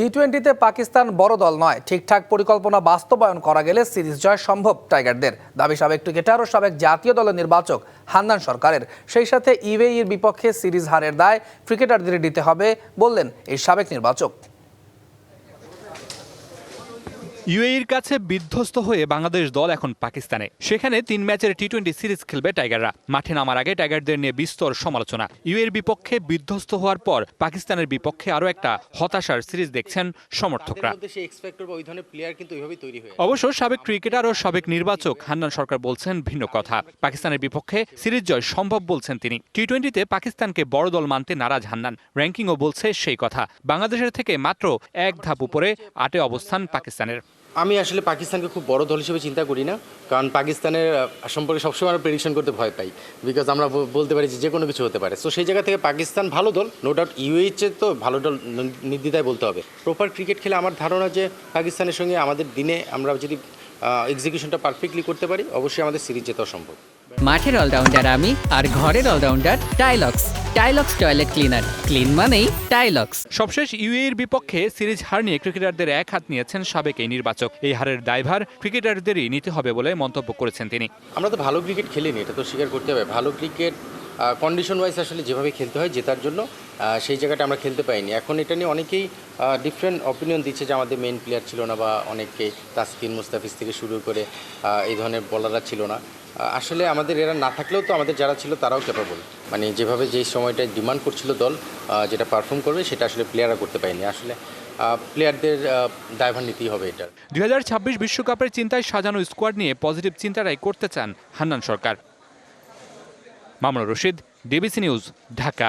টি টোয়েন্টিতে পাকিস্তান বড় দল নয়। ঠিকঠাক পরিকল্পনা বাস্তবায়ন করা গেলে সিরিজ জয় সম্ভব টাইগারদের। দাবি সাবেক ক্রিকেটার ও সাবেক জাতীয় দলের নির্বাচক হান্নান সরকারের। সেই সাথে ইউএইর বিপক্ষে সিরিজ হারের দায় ক্রিকেটারদের দিতে হবে বললেন এই সাবেক নির্বাচক। ইউএইর কাছে বিধ্বস্ত হয়ে বাংলাদেশ দল এখন পাকিস্তানে। সেখানে তিন ম্যাচের টি টোয়েন্টি সিরিজ খেলবে টাইগাররা। মাঠে নামার আগে টাইগারদের নিয়ে বিস্তর সমালোচনা। ইউএর বিপক্ষে বিধ্বস্ত হওয়ার পর পাকিস্তানের বিপক্ষে আরও একটা হতাশার সিরিজ দেখছেন সমর্থকরা। অবশ্য সাবেক ক্রিকেটার ও সাবেক নির্বাচক হান্নান সরকার বলছেন ভিন্ন কথা। পাকিস্তানের বিপক্ষে সিরিজ জয় সম্ভব বলছেন তিনি। টি টোয়েন্টিতে পাকিস্তানকে বড় দল মানতে নারাজ হান্নান। র্যাঙ্কিংও বলছে সেই কথা। বাংলাদেশের থেকে মাত্র এক ধাপ উপরে আটে অবস্থান পাকিস্তানের। আমি আসলে পাকিস্তানকে খুব বড় দল হিসেবে চিন্তা করি না, কারণ পাকিস্তানের সম্পর্কে সবসময় আমরা প্রেডিকশন করতে ভয় পাই বিকজ আমরা বলতে পারি যে কোনো কিছু হতে পারে। সো সেই জায়গা থেকে পাকিস্তান ভালো দল নো ডাউট ইউএইচ তো ভালো দল নির্দ্বিধায় বলতে হবে। প্রপার ক্রিকেট খেলে আমার ধারণা যে পাকিস্তানের সঙ্গে আমাদের দিনে আমরা যদি এক্সিকিউশনটা পারফেক্টলি করতে পারি, অবশ্যই আমাদের সিরিজ জেতাও সম্ভব। মাঠের অলরাউন্ডার আমি আর ঘরের allrounder Tilex Tilex toilet cleaner clean মানেই টাইলক্স সবশেষ ইউএর বিপক্ষে সিরিজ হার নিয়ে ক্রিকেটারদের এক হাত নিয়েছেন সাবেক এই নির্বাচক। এই হারের দায়ভার ক্রিকেটারদেরই নিতে হবে বলে মন্তব্য করেছেন তিনি। আমরা তো ভালো ক্রিকেট খেলিনি এটা তো স্বীকার করতে হবে। ভালো ক্রিকেট কন্ডিশন ওয়াইজ আসলে যেভাবে খেলতে হয় জেতার জন্য সেই জায়গাটা আমরা খেলতে পাইনি। এখন এটা নিয়ে অনেকেই ডিফারেন্ট অপিনিয়ন দিচ্ছে যে আমাদের মেইন প্লেয়ার ছিল না বা অনেকে তাসকিন মুস্তাফিজ থেকে শুরু করে এই ধরনের বলাররা ছিল না। আসলে আমাদের এরা না থাকলেও তো আমাদের যারা ছিল তারাও ক্যাপাবল মানে যেভাবে যেই সময়টায় ডিমান্ড করছিল দল যেটা পারফর্ম করবে সেটা আসলে প্লেয়াররা করতে পারেনি। আসলে প্লেয়ারদের দায়ভার নিতেই হবে এটা দুই বিশ্বকাপের চিন্তায় সাজানো স্কোয়াড নিয়ে পজিটিভ চিন্তাটাই করতে চান হান্নান সরকার। Mamunur Rashid DBC news Dhaka.